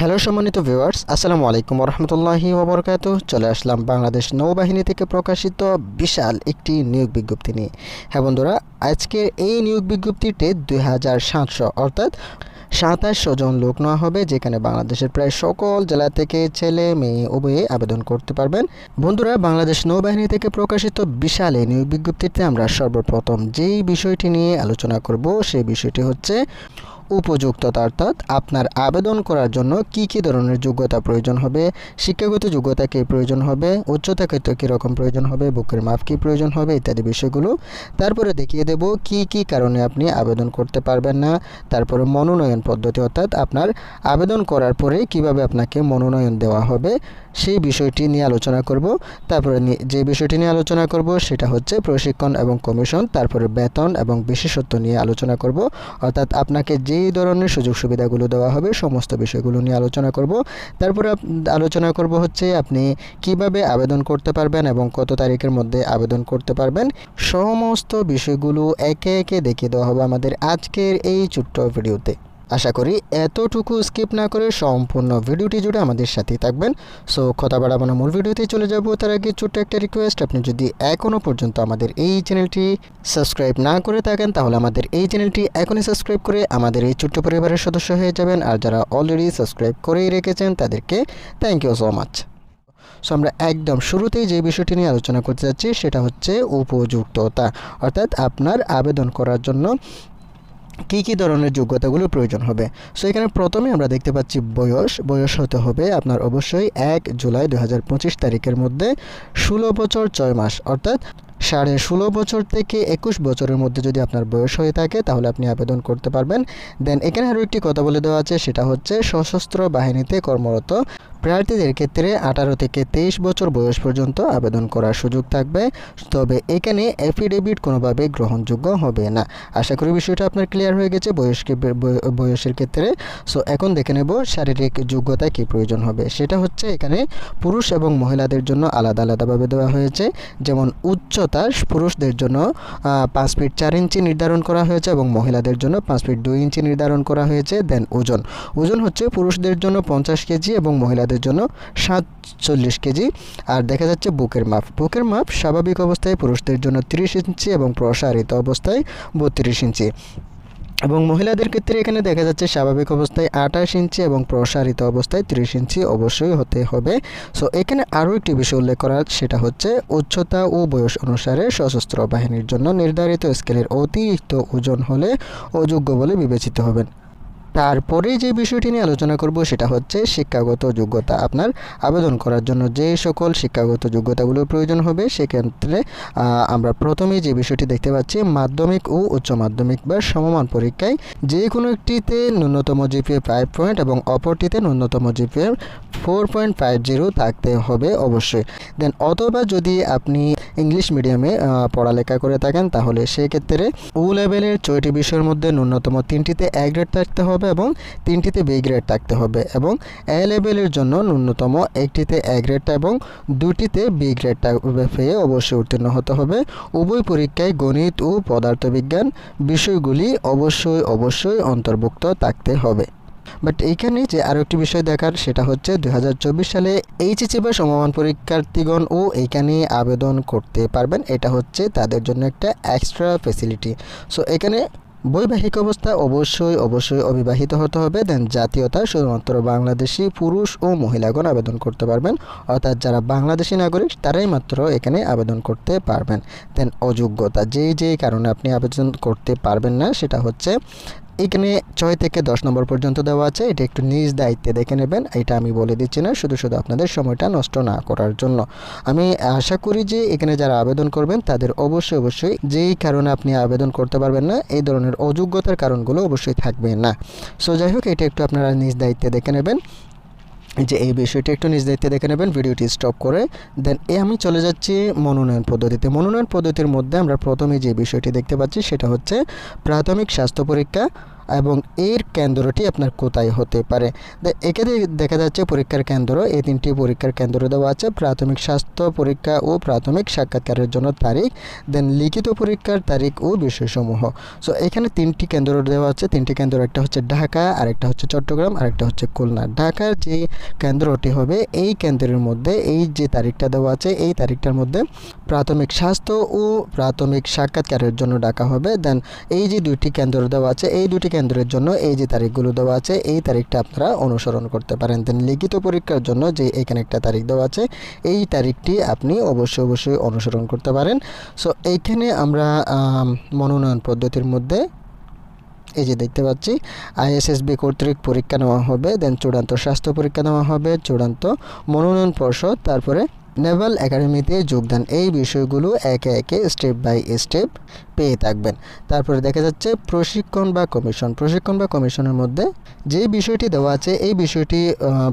Hello সম্মানিত viewers আসসালামু আলাইকুম রহমতুল্লাহি ওবরকাত চলে আসলাম বাংলাদেশ নৌবাহিনী থেকে প্রকাশিত বিশাল একটি নিয়োগ বিজ্ঞপ্তি নিয়ে। হ্যাঁ বন্ধুরা, আজকের এই নিয়োগ বিজ্ঞপ্তিতে দুই হাজার সাতশো, অর্থাৎ সাতাশশো জন লোক নেওয়া হবে, যেখানে বাংলাদেশের প্রায় সকল জেলা থেকে ছেলে মেয়ে উভয়ে আবেদন করতে পারবেন। বন্ধুরা, বাংলাদেশ নৌবাহিনী থেকে প্রকাশিত বিশাল এই নিয়োগ বিজ্ঞপ্তিতে আমরা সর্বপ্রথম যেই বিষয়টি নিয়ে আলোচনা করব, সেই বিষয়টি হচ্ছে উপযুক্ততা অর্থাৎ আপনার আবেদন করার জন্য কি কি ধরনের যোগ্যতা প্রয়োজন হবে, শিক্ষাগত যোগ্যতা কী প্রয়োজন হবে, উচ্চতা কত কীরকম প্রয়োজন হবে, বুকের মাপ কী প্রয়োজন হবে ইত্যাদি বিষয়গুলো। তারপরে দেখিয়ে দেব কি কি কারণে আপনি আবেদন করতে পারবেন না। তারপরে মনোনয়ন পদ্ধতি অর্থাৎ আপনার আবেদন করার পরে কীভাবে আপনাকে মনোনয়ন দেওয়া হবে সেই বিষয়টি নিয়ে আলোচনা করব। তারপরে যে বিষয়টি নিয়ে আলোচনা করব সেটা হচ্ছে প্রশিক্ষণ এবং কমিশন, তারপরে বেতন এবং বিশেষত্ব নিয়ে আলোচনা করব। অর্থাৎ আপনাকে যেই ধরনের সুযোগ সুবিধাগুলো দেওয়া হবে, সমস্ত বিষয়গুলো নিয়ে আলোচনা করব। তারপরে আলোচনা করব হচ্ছে আপনি কীভাবে আবেদন করতে পারবেন এবং কত তারিখের মধ্যে আবেদন করতে পারবেন। সমস্ত বিষয়গুলো একে একে দেখিয়ে দেওয়া হবে আমাদের আজকের এই ছোট্ট ভিডিওতে। আশা করি এতটুকু স্কিপ না করে সম্পূর্ণ ভিডিওটি জুড়ে আমাদের সাথেই থাকবেন। সো, কথা বাড়াবো না, মূল ভিডিওতে চলে যাব। তার আগে ছোট্ট একটা রিকোয়েস্ট আপনি যদি এখনও পর্যন্ত আমাদের এই চ্যানেলটি সাবস্ক্রাইব না করে থাকেন, তাহলে আমাদের এই চ্যানেলটি এখনই সাবস্ক্রাইব করে আমাদের এই ছোট্ট পরিবারের সদস্য হয়ে যাবেন। আর যারা অলরেডি সাবস্ক্রাইব করেই রেখেছেন, তাদেরকে thank you so much so, আমরা একদম শুরুতেই যে বিষয়টি নিয়ে আলোচনা করতে যাচ্ছি, সেটা হচ্ছে উপযুক্ততা। অর্থাৎ আপনার আবেদন করার জন্য কী কী ধরনের যোগ্যতাগুলো প্রয়োজন হবে? সো এখানে প্রথমে আমরা দেখতে পাচ্ছি বয়স। বয়স হতে হবে আপনার অবশ্যই এক জুলাই দু হাজার পঁচিশ তারিখের মধ্যে, ষোলো বছর ছয় মাস। অর্থাৎ সাড়ে ষোলো বছর থেকে একুশ বছরের মধ্যে যদি আপনার বয়স হয়ে থাকে, তাহলে আপনি আবেদন করতে পারবেন। দেন, এখানে আরও একটি কথা বলে দেওয়া আছে, সেটা হচ্ছে সশস্ত্র বাহিনীতে কর্মরত প্রার্থীদের ক্ষেত্রে আঠারো থেকে তেইশ বছর বয়স পর্যন্ত আবেদন করার সুযোগ থাকবে। তবে এখানে এফিডেভিট কোনোভাবে গ্রহণযোগ্য হবে না। আশা করি বিষয়টা আপনার ক্লিয়ার হয়ে গেছে, বয়সকে বয়সের ক্ষেত্রে। সো এখন দেখে নেব শারীরিক যোগ্যতা কী প্রয়োজন হবে। সেটা হচ্ছে এখানে পুরুষ এবং মহিলাদের জন্য আলাদা, আলাদাভাবে দেওয়া হয়েছে। যেমন উচ্চতা পুরুষদের জন্য পাঁচ ফিট চার ইঞ্চি নির্ধারণ করা হয়েছে এবং মহিলাদের জন্য পাঁচ ফিট দুই ইঞ্চি নির্ধারণ করা হয়েছে। দেন ওজন। ওজন হচ্ছে পুরুষদের জন্য পঞ্চাশ কেজি এবং মহিলাদের জন্য সাতচল্লিশ কেজি। আর দেখা যাচ্ছে বুকের মাপ। বুকের মাপ স্বাভাবিক অবস্থায় পুরুষদের জন্য তিরিশ ইঞ্চি এবং প্রসারিত অবস্থায় বত্রিশ ইঞ্চি। এবং মহিলাদের ক্ষেত্রে এখানে দেখা যাচ্ছে স্বাভাবিক অবস্থায় আঠাশ ইঞ্চি এবং প্রসারিত অবস্থায় ত্রিশ ইঞ্চি অবশ্যই হতে হবে। সো এখানে আরও একটি বিষয় উল্লেখ করা সেটা হচ্ছে উচ্চতা ও বয়স অনুসারে সশস্ত্র বাহিনীর জন্য নির্ধারিত স্কেলের অতিরিক্ত ওজন হলে অযোগ্য বলে বিবেচিত হবেন। তারপরে যে বিষয়টি নিয়ে আলোচনা করব সেটা হচ্ছে শিক্ষাগত যোগ্যতা। আপনার আবেদন করার জন্য যে সকল শিক্ষাগত যোগ্যতাগুলো প্রয়োজন হবে, সেক্ষেত্রে আমরা প্রথমেই যে বিষয়টি দেখতে পাচ্ছি, মাধ্যমিক ও উচ্চ মাধ্যমিক বা সমমান পরীক্ষায় যে কোনো একটিতে ন্যূনতম জিপিএ ফাইভ পয়েন্ট এবং অপরটিতে ন্যূনতম GPA four point five zero থাকতে হবে অবশ্যই। দেন অথবা যদি আপনি ইংলিশ মিডিয়ামে পড়ালেখা করে থাকেন, তাহলে সেক্ষেত্রে ও লেভেলের ছয়টি বিষয়ের মধ্যে ন্যূনতম তিনটিতে এক গ্রেড থাকতে হবে। এবং তিনটিতে বি গ্রেড থাকতে হবে এবং এ লেভেলের জন্য ন্যূনতম একটিতে এ গ্রেড এবং দুটিতে বি গ্রেড পেয়ে অবশ্যই উত্তীর্ণ হতে হবে। উভয় পরীক্ষায় গণিত ও পদার্থবিজ্ঞান বিষয়গুলি অবশ্যই অবশ্যই অন্তর্ভুক্ত থাকতে হবে। বাট এইখানে যে আরও একটি বিষয় দেখার সেটা হচ্ছে দু হাজার চব্বিশ সালে এইচএসি বা সমমান পরীক্ষার্থীগণ ও এইখানে আবেদন করতে পারবেন। এটা হচ্ছে তাদের জন্য একটা এক্সট্রা ফেসিলিটি সো এখানে বৈবাহিক অবস্থা অবশ্যই অবশ্যই অবিবাহিত হতে হবে। দেন জাতীয়তা শুধুমাত্র বাংলাদেশি পুরুষ ও মহিলাগণ আবেদন করতে পারবেন। অর্থাৎ যারা বাংলাদেশি নাগরিক, তারাই মাত্র এখানে আবেদন করতে পারবেন। দেন অযোগ্যতা যেই যেই কারণে আপনি আবেদন করতে পারবেন না, সেটা হচ্ছে এখানে ছয় থেকে দশ নম্বর পর্যন্ত দেওয়া আছে। এটা একটু নিজ দায়িত্বে দেখে নেবেন। এটা আমি বলে দিচ্ছি না, শুধু শুধু আপনাদের সময়টা নষ্ট না করার জন্য। আমি আশা করি যে এখানে যারা আবেদন করবেন, তাদের অবশ্যই অবশ্যই যেই কারণে আপনি আবেদন করতে পারবেন না, এই ধরনের অযোগ্যতার কারণগুলো অবশ্যই থাকবে না। সো যাই হোক, এটা একটু আপনারা নিজ দায়িত্বে দেখে নেবেন। যে এই বিষয়টি একটু নিজ দায়িত্বে দেখে নেবেন, ভিডিওটি স্টপ করে। দেন এ আমি চলে যাচ্ছি মনোনয়ন পদ্ধতিতে। মনোনয়ন পদ্ধতির মধ্যে আমরা প্রথমে যে বিষয়টি দেখতে পাচ্ছি, সেটা হচ্ছে প্রাথমিক স্বাস্থ্য পরীক্ষা। এবং এর কেন্দ্রটি আপনার কোথায় হতে পারে? এখানে দেখা যাচ্ছে পরীক্ষার কেন্দ্র। এই তিনটি পরীক্ষার কেন্দ্র দেওয়া আছে। প্রাথমিক স্বাস্থ্য পরীক্ষা ও প্রাথমিক সাক্ষাৎকারের জন্য তারিখ দেন লিখিত পরীক্ষার তারিখ ও বিষয়সমূহ। সো এখানে তিনটি কেন্দ্র দেওয়া আছে। তিনটি কেন্দ্র, একটা হচ্ছে ঢাকা, আরেকটা হচ্ছে চট্টগ্রাম, আরেকটা হচ্ছে খুলনা। ঢাকার যে কেন্দ্রটি হবে, এই কেন্দ্রের মধ্যে এই যে তারিখটা দেওয়া আছে, এই তারিখটার মধ্যে প্রাথমিক স্বাস্থ্য ও প্রাথমিক সাক্ষাৎকারের জন্য ডাকা হবে। দেন এই যে দুইটি কেন্দ্র দেওয়া আছে, এই দুটি কেন্দ্রের জন্য এই যে তারিখগুলো দেওয়া আছে, এই তারিখটা আপনারা অনুসরণ করতে পারেন। দেন লিখিত পরীক্ষার জন্য যে এখানে একটা তারিখ দেওয়া আছে, এই তারিখটি আপনি অবশ্যই অবশ্যই অনুসরণ করতে পারেন। সো এইখানে আমরা মনোনয়ন পদ্ধতির মধ্যে এই যে দেখতে পাচ্ছি, আইএসএসবি কর্তৃক পরীক্ষা নেওয়া হবে, দেন চূড়ান্ত স্বাস্থ্য পরীক্ষা নেওয়া হবে, চূড়ান্ত মনোনয়ন পর্ষদ, তারপরে নেভাল একাডেমিতে যোগদান। এই বিষয়গুলো একে একে স্টেপ বাই স্টেপ পেয়ে থাকবেন। তারপরে দেখা যাচ্ছে প্রশিক্ষণ বা কমিশন। প্রশিক্ষণ বা কমিশনের মধ্যে যে বিষয়টি দেওয়া আছে, এই বিষয়টি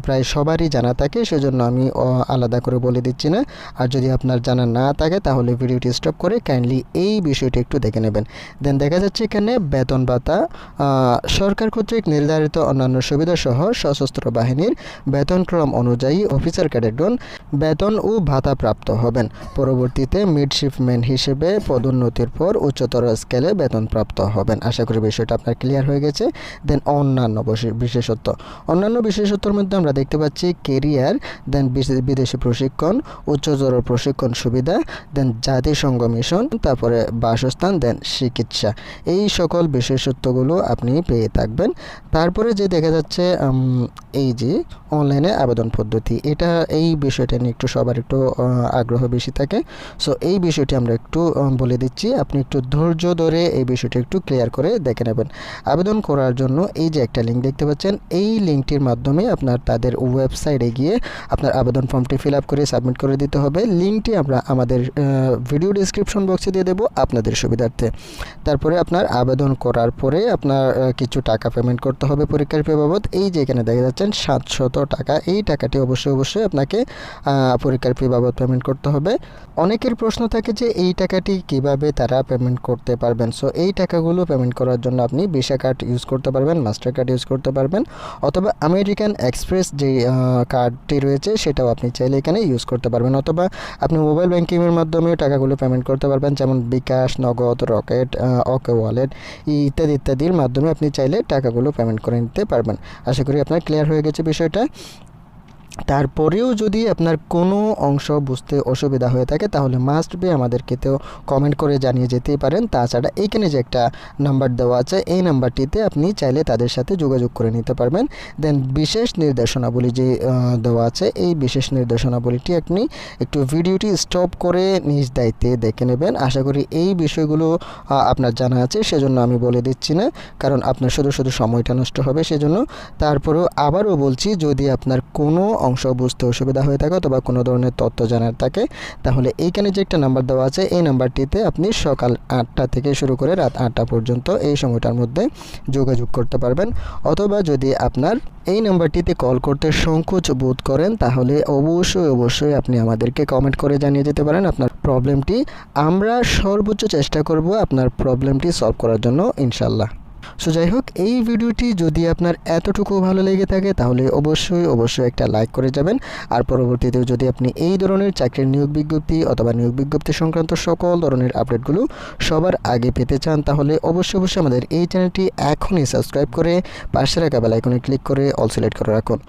প্রায় সবারই জানা থাকে, সেজন্য আমি আলাদা করে বলে দিচ্ছি না। আর যদি আপনার জানা না থাকে, তাহলে ভিডিওটি স্টপ করে কাইন্ডলি এই বিষয়টি একটু দেখে নেবেন। দেন দেখা যাচ্ছে এখানে বেতন ভাতা সরকার কর্তৃক নির্ধারিত অন্যান্য সুবিধা সহ সশস্ত্র বাহিনীর বেতনক্রম অনুযায়ী অফিসার ক্যাডেটগণ বেতন ও ভাতা প্রাপ্ত হবেন। পরবর্তীতে মিডশিপম্যান হিসেবে পদোন্নতির পর উচ্চতর স্কেলে বেতন প্রাপ্ত হবেন। আশা করি বিষয়টা আপনার ক্লিয়ার হয়ে গেছে। দেন অন্যান্য বিশেষত্ব। অন্যান্য বিশেষত্বর মধ্যে আমরা দেখতে পাচ্ছি কেরিয়ার দেন বিদেশি প্রশিক্ষণ, উচ্চতর প্রশিক্ষণ সুবিধা দেন জাতিসংঘ মিশন তারপরে বাসস্থান দেন চিকিৎসা। এই সকল বিশেষত্বগুলো আপনি পেয়ে থাকবেন। তারপরে যে দেখা যাচ্ছে এই যে অনলাইনে আবেদন পদ্ধতি, এটা এই বিষয়টা নিয়ে একটু সবার একটু আগ্রহ বেশি থাকে। সো এই বিষয়টি আমরা একটু বলে দিচ্ছি। আপনি একটু ধৈর্য ধরে এই বিষয়টি একটু ক্লিয়ার করে দেখে নেবেন। আবেদন করার জন্য এই যে একটা লিঙ্ক দেখতে পাচ্ছেন, এই লিঙ্কটির মাধ্যমে আপনার তাদের ওয়েবসাইটে গিয়ে আপনার আবেদন ফর্মটি ফিল আপ করে সাবমিট করে দিতে হবে। লিঙ্কটি আমরা আমাদের ভিডিও ডিসক্রিপশন বক্সে দিয়ে দেবো আপনাদের সুবিধার্থে। তারপরে আপনার আবেদন করার পরে আপনার কিছু টাকা পেমেন্ট করতে হবে পরীক্ষার ফি বাবদ। এই যে এখানে দেখা যাচ্ছেন, সাতশত টাকা। এই টাকাটি অবশ্যই অবশ্যই আপনাকে পরীক্ষার ফি বাবদ পেমেন্ট করতে হবে। অনেকের প্রশ্ন থাকে যে এই টাকাটি কীভাবে তারা পেমেন্ট করতে পারবেন। সো এই টাকাগুলো পেমেন্ট করার জন্য আপনি ভিসা কার্ড ইউজ করতে পারবেন মাস্টার কার্ড ইউজ করতে পারবেন, অথবা আমেরিকান এক্সপ্রেস যে কার্ডটি রয়েছে সেটাও আপনি চাইলে এখানে ইউজ করতে পারবেন। অথবা আপনি মোবাইল ব্যাংকিংয়ের মাধ্যমেও টাকাগুলো পেমেন্ট করতে পারবেন, যেমন বিকাশ, নগদ, রকেট ওকে ওয়ালেট ইত্যাদি ইত্যাদির মাধ্যমে আপনি চাইলে টাকাগুলো পেমেন্ট করে নিতে পারবেন। আশা করি আপনার ক্লিয়ার হয়ে গেছে বিষয়টা। তারপরেও যদি আপনার কোনো অংশ বুঝতে অসুবিধা হয়ে থাকে, তাহলে মাস্ট বি আমাদেরকে তো কমেন্ট করে জানিয়ে যেতেই পারেন। তাছাড়া এইখানে যে একটা নাম্বার দেওয়া আছে, এই নাম্বারটিতে আপনি চাইলে তাদের সাথে যোগাযোগ করে নিতে পারবেন। দেন বিশেষ নির্দেশনাবলী যে দেওয়া আছে, এই বিশেষ নির্দেশনাবলীটি আপনি একটু ভিডিওটি স্টপ করে নিজ দায়িত্বে দেখে নেবেন। আশা করি এই বিষয়গুলো আপনার জানা আছে, সেজন্য আমি বলে দিচ্ছি না। কারণ আপনার শুধু শুধু সময়টা নষ্ট হবে সেজন্য। তারপরেও আবারও বলছি, যদি আপনার কোনো অংশ বুঝতে অসুবিধা হয়ে থাকে অথবা কোনো ধরনের তথ্য জানার থাকে, তাহলে এইখানে যে একটা নাম্বার দেওয়া আছে, এই নাম্বারটিতে আপনি সকাল আটটা থেকে শুরু করে রাত আটটা পর্যন্ত এই সময়টার মধ্যে যোগাযোগ করতে পারবেন। অথবা যদি আপনার এই নাম্বারটিতে কল করতে সংকোচ বোধ করেন, তাহলে অবশ্যই অবশ্যই আপনি আমাদেরকে কমেন্ট করে জানিয়ে যেতে পারেন আপনার প্রবলেমটি। আমরা সর্বোচ্চ চেষ্টা করব আপনার প্রবলেমটি সলভ করার জন্য ইনশাল্লাহ সো যাই হোক এই ভিডিওটি যদি আপনার এতটুকু ভালো লেগে থাকে, তাহলে অবশ্যই অবশ্যই একটা লাইক করে যাবেন। আর পরবর্তীতেও যদি আপনি এই ধরনের চাকরির নিয়োগ বিজ্ঞপ্তি অথবা নিয়োগ বিজ্ঞপ্তি সংক্রান্ত সকল ধরনের আপডেটগুলো সবার আগে পেতে চান, তাহলে অবশ্যই অবশ্যই আমাদের এই চ্যানেলটি এখনই সাবস্ক্রাইব করে পাশে রাখা বেলাইকনে ক্লিক করে অল সিলেক্ট করে রাখুন।